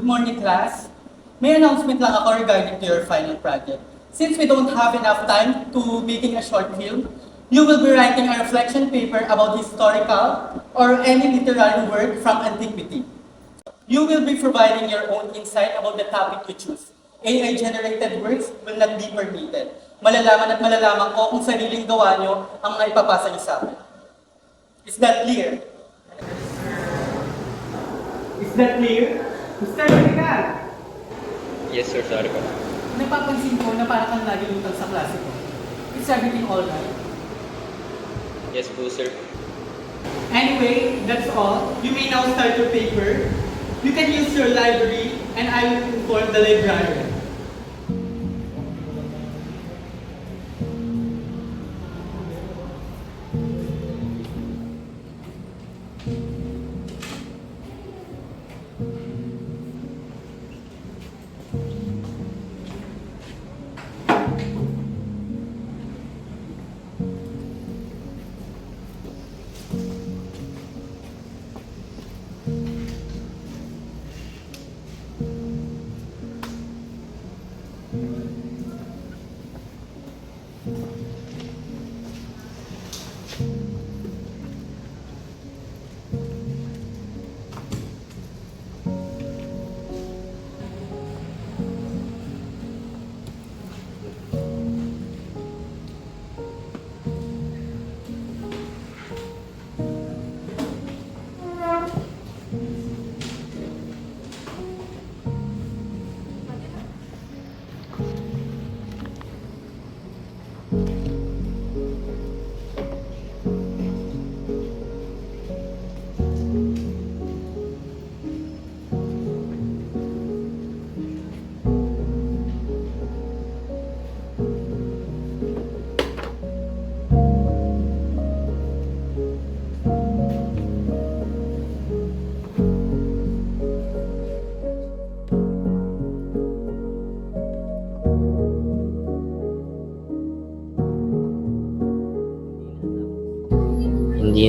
Good morning, class. May announcement lang ako regarding to your final project. Since we don't have enough time to making a short film, you will be writing a reflection paper about historical or any literary work from antiquity. You will be providing your own insight about the topic you choose. AI-generated works will not be permitted. Malalaman at malalaman ko kung sariling gawa nyo ang maipapasa nyo sa akin. Is that clear? Is that clear? Mr. Medical, Yes, sir. Sorry po. napapansin ko na parang kang lagi lutang sa klase ko. Is everything alright? Yes po, sir. Anyway, that's all. You may now start your paper. You can use your library and I will inform the librarian.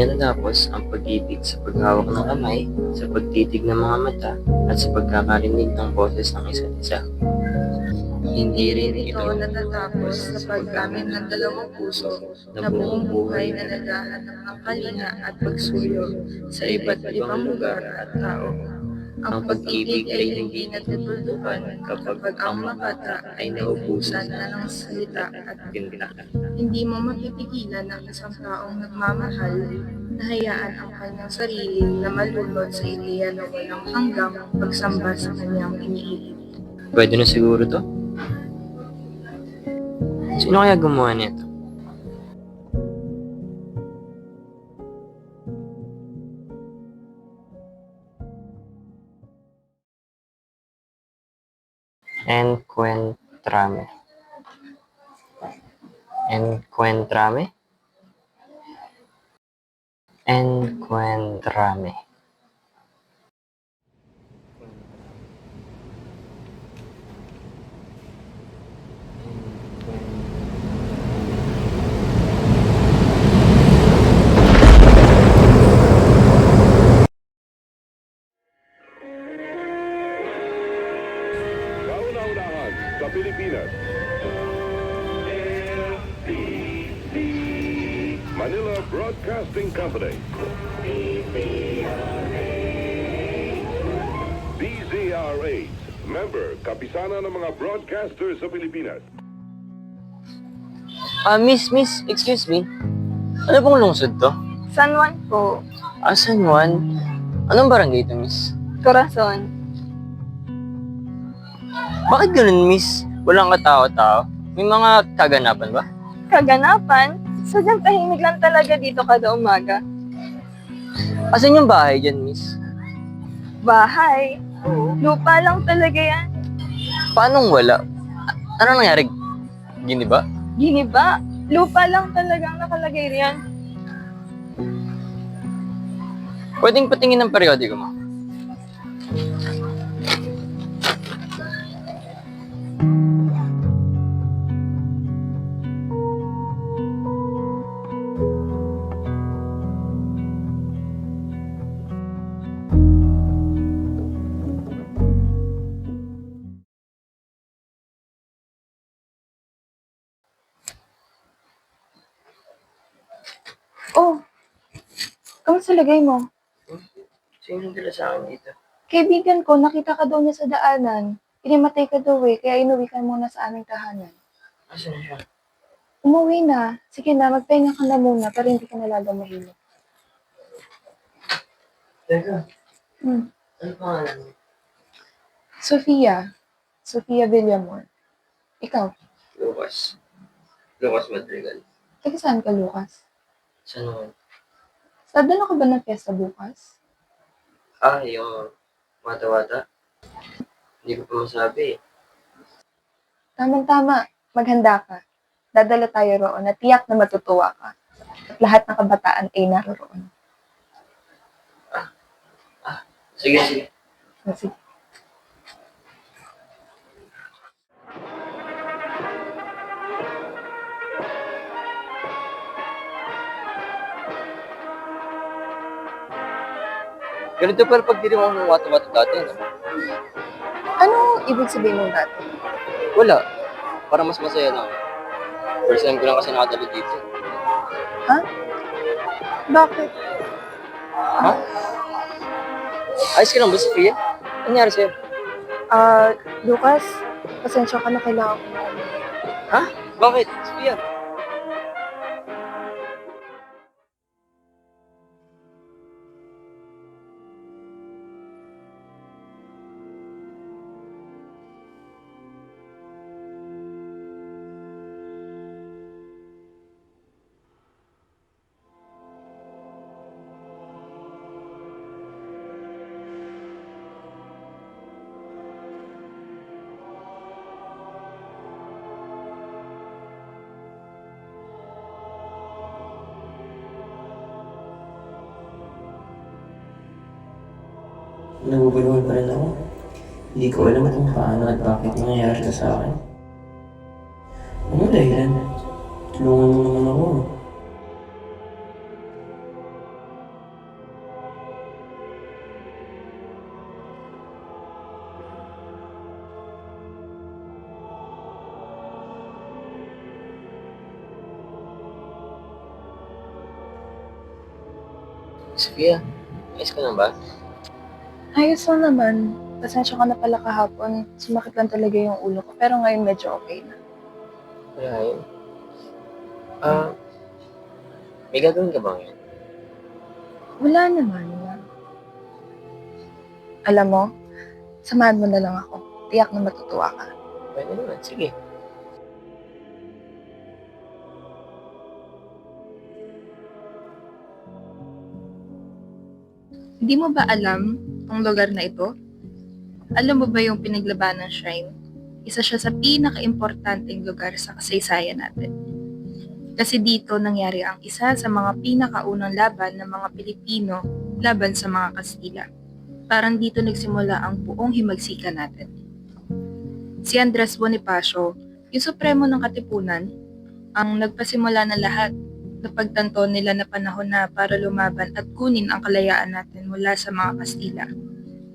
Hindi natatapos ang pag-ibig sa paghawak ng kamay, sa pagtitig ng mga mata, at sa pagkakarinig ng boses ng isa't isa. Hindi rin ito natatapos sa paggamit ng dalawang puso na buong buhay na naghahanap ng kalinga at pagsuyo sa iba't ibang lugar at tao. Ang pag-ibig ay hindi natutuldukan kapag ang makata ay naubusan na ng salita at Pinta. hindi mo mapipigilan ang isang taong nagmamahal na hayaan ang kanyang sarili na malulod sa ideya na walang hanggang pagsamba sa kanyang iniibig. Pwede na siguro to? Sino kaya gumawa nito? Encuéntrame. Encuéntrame. Encuéntrame. Broadcasting Company. DZRH, member, kapisana ng mga broadcasters sa Pilipinas. Ah, miss, miss, excuse me. Ano pong lungsod to? San Juan po, Ah, San Juan? Anong barangay to, miss? Corazon. Bakit ganun, miss? Walang katao-tao? May mga kaganapan ba? Kaganapan? Sadyang tahimik lang talaga dito kada umaga. Asan yung bahay dyan, miss? Bahay? Lupa lang talaga yan. Paanong wala? A- ano nangyari? Gini ba? Giniba? Lupa lang talagang nakalagay riyan. Pwedeng patingin ng periodiko mo. Kamusta lagay mo? Sino yung dala sa akin dito? Kaibigan ko, nakita ka daw niya sa daanan. Inimatay ka daw eh, kaya inuwi ka muna sa aming tahanan. Asan na siya? Umuwi na. Sige na, magpahinga ka na muna para hindi ka nalagamahilo. Teka, Hmm. ano pangalan mo? Sofia. Sofia Villamor. Ikaw, Lucas. Lucas Madrigal. taga saan ka, Lucas? Saan naman? Sadala ka ba ng fiesta bukas? Ah, yung wata-wata. Hindi ko pa masabi eh. Tama-tama. Maghanda ka. Dadala tayo roon at tiyak na matutuwa ka. At lahat ng kabataan ay naroon. Sige, sige. Sige. Ganito pala pag mo ng wata-wata dati, no? Ano ibig sabihin mong dati? Wala. Para mas masaya lang. First time ko lang kasi nakadalo dito. Ha? Bakit? Ha? Ayos ka lang ba, Sophia? Ano nangyari sa'yo? Ah, Lucas, pasensya ka na kailangan ko na. Ha? Bakit? Sophia? Naguguluhan pa rin ako. Hindi ko alam kung paano at bakit nangyayari ito sa akin. Ano dahilan? Tulungan mo naman ako. Sophia, ayos ka na ba? Ayos lang naman. Pasensya ka na pala kahapon. Sumakit lang talaga yung ulo ko. Pero ngayon medyo okay na. Kaya yun. Ah, may gagawin ka ba ngayon? Wala naman. Alam mo, samahan mo na lang ako. Tiyak na matutuwa ka. Pwede naman, sige. Hindi mo ba alam ang lugar na ito? Alam mo ba yung pinaglabanan shrine? Isa siya sa pinaka-importanteng lugar sa kasaysayan natin. Kasi dito nangyari ang isa sa mga pinakaunang laban ng mga Pilipino laban sa mga Kastila. Parang dito nagsimula ang buong himagsikan natin. Si Andres Bonifacio, yung supremo ng Katipunan, ang nagpasimula ng lahat na pagtanto nila na panahon na para lumaban at kunin ang kalayaan natin mula sa mga Kastila.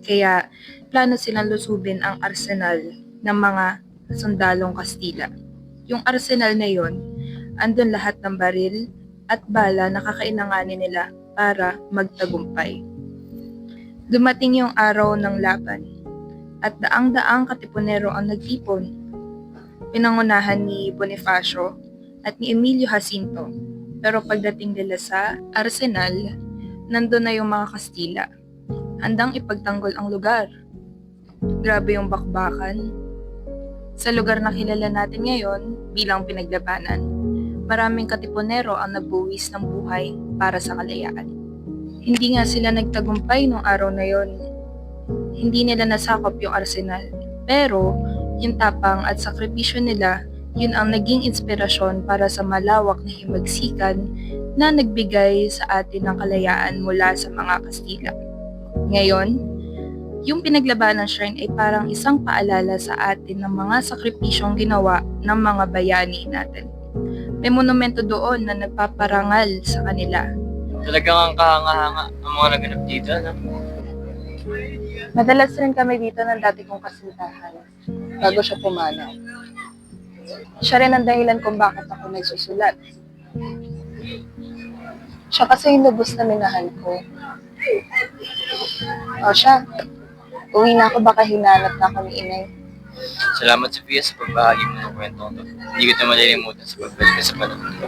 Kaya plano silang lusubin ang arsenal ng mga sundalong Kastila. Yung arsenal na yon, andun lahat ng baril at bala na kakainanganin nila para magtagumpay. Dumating yung araw ng laban at daang-daang katipunero ang nagtipon. Pinangunahan ni Bonifacio at ni Emilio Jacinto pero pagdating nila sa Arsenal, nandun na yung mga Kastila. Handang ipagtanggol ang lugar. Grabe yung bakbakan. Sa lugar na kilala natin ngayon bilang pinaglabanan, maraming katipunero ang nagbuwis ng buhay para sa kalayaan. Hindi nga sila nagtagumpay nung araw na yon. Hindi nila nasakop yung arsenal. Pero, yung tapang at sakripisyo nila yun ang naging inspirasyon para sa malawak na himagsikan na nagbigay sa atin ng kalayaan mula sa mga Kastila. Ngayon, yung pinaglabanan shrine ay parang isang paalala sa atin ng mga sakripisyong ginawa ng mga bayani natin. May monumento doon na nagpaparangal sa kanila. Talagang ang kahanga-hanga ang mga naganap dito, no? Madalas rin kami dito ng dati kong kasintahan bago siya pumanaw. Siya rin ang dahilan kung bakit ako nagsusulat. Siya kasi yung lubos na minahal ko. O siya, uwi na ako baka hinanap na ako ni inay. Salamat Sofia sa pagbahagi mo ng kwento ko. Hindi ko ito malilimutan sa pagbalik ka sa panahon ko.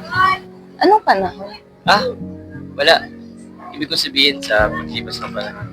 Anong panahon? Ah, wala. Ibig kong sabihin sa paglipas ng panahon.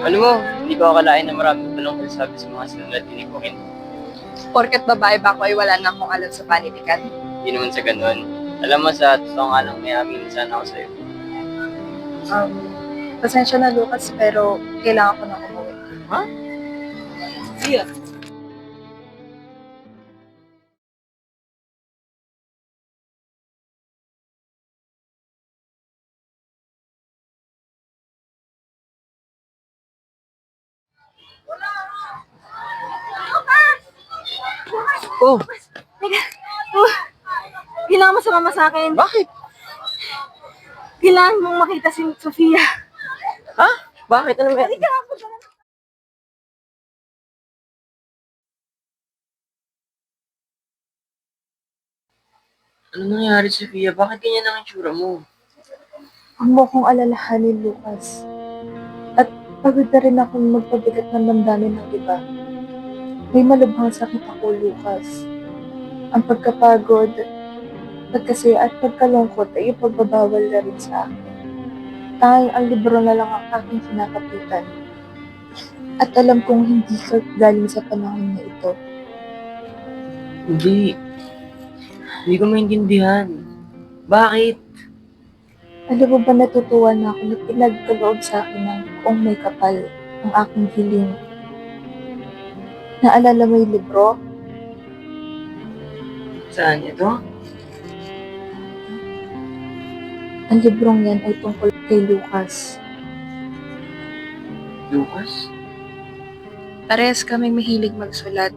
Alam mo, hindi ko akalain na marami pa lang sabi sa mga sinulat ni Corin. Porket babae ba ako ay wala na akong alam sa panitikan? Hindi naman sa ganun. Alam mo sa totoo nga lang may amin sana ako sa'yo. Um, pasensya na Lucas, pero kailangan ko na umuwi. Iya. Oh, Kailangan mo sumama sa akin. bakit? Kailangan mong makita si Sofia. Ha? Bakit? Ano ba? Ano nangyari, Sofia? Bakit ganyan ang itsura mo? Huwag mo kong alalahanin, Lucas. At pagod na rin akong magpabigat ng damdamin ng iba. May malubhang sakit ako, Lucas. Ang pagkapagod, pagkasaya at pagkalungkot ay ipagbabawal na rin sa akin. Tanging ang libro na lang ang aking sinakapitan. At alam kong hindi ka galing sa panahon na ito. Hindi. Hindi ko maintindihan. Bakit? Alam mo ba natutuwa na ako na pinagkaloob sa akin ng kung may kapal ang aking hiling. Naalala mo yung libro? Saan ito? Ang librong yan ay tungkol kay Lucas. Lucas? Parehas kaming mahilig magsulat.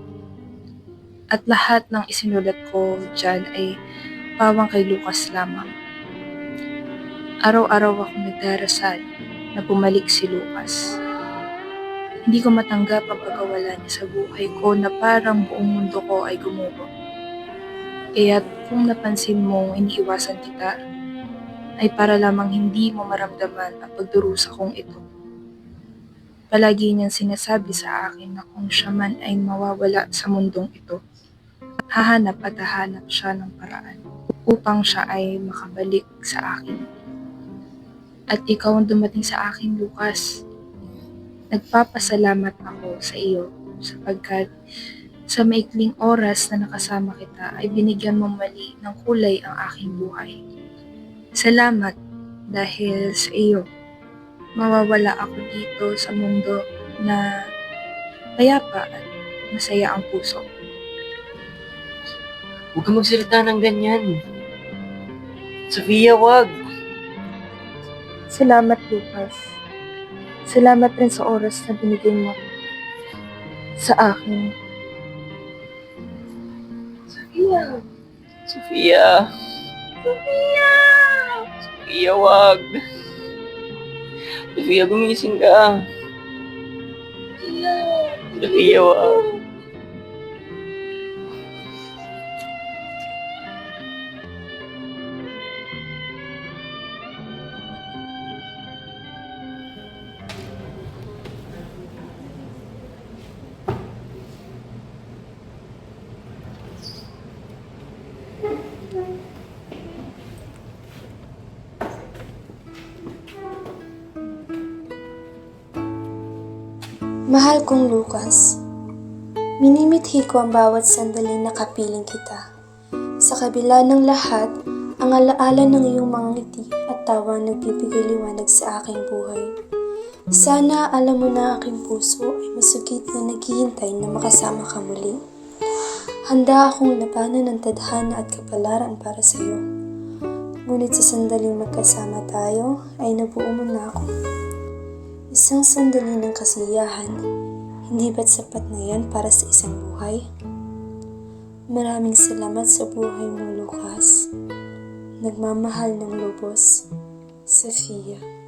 At lahat ng isinulat ko dyan ay pawang kay Lucas lamang. Araw-araw ako nagdarasal na bumalik si Lucas. Hindi ko matanggap ang pagkawala niya sa buhay ko na parang buong mundo ko ay gumuho. Kaya kung napansin mo iniiwasan kita, ay para lamang hindi mo maramdaman ang pagdurusa kong ito. Palagi niyang sinasabi sa akin na kung siya man ay mawawala sa mundong ito, hahanap at hahanap siya ng paraan upang siya ay makabalik sa akin. At ikaw ang dumating sa akin, Lucas. Nagpapasalamat ako sa iyo sapagkat sa maikling oras na nakasama kita ay binigyan mo mali ng kulay ang aking buhay. Salamat dahil sa iyo mawawala ako dito sa mundo na payapa at masaya ang puso. Huwag kang magsalita ng ganyan. Sofia, wag. Salamat, Lucas. Salamat rin sa oras na binigay mo sa akin. Sofia. Sofia. Sofia. Sofia, wag. Sofia, gumising ka. Sofia, wag. Mahal kong Lucas, minimithi ko ang bawat sandaling nakapiling kita. Sa kabila ng lahat, ang alaala ng iyong mga ngiti at tawa nagbibigay liwanag sa aking buhay. Sana alam mo na aking puso ay masugit na naghihintay na makasama ka muli. Handa akong labanan ng tadhana at kapalaran para sa iyo. Ngunit sa sandaling magkasama tayo ay nabuo mo na ako. Isang sandali ng kasiyahan, hindi ba't sapat na yan para sa isang buhay? Maraming salamat sa buhay mo, Lucas. Nagmamahal ng lubos, Sofia.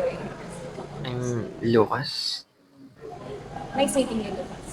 Way. I'm Lucas. Nice meeting you, Lucas.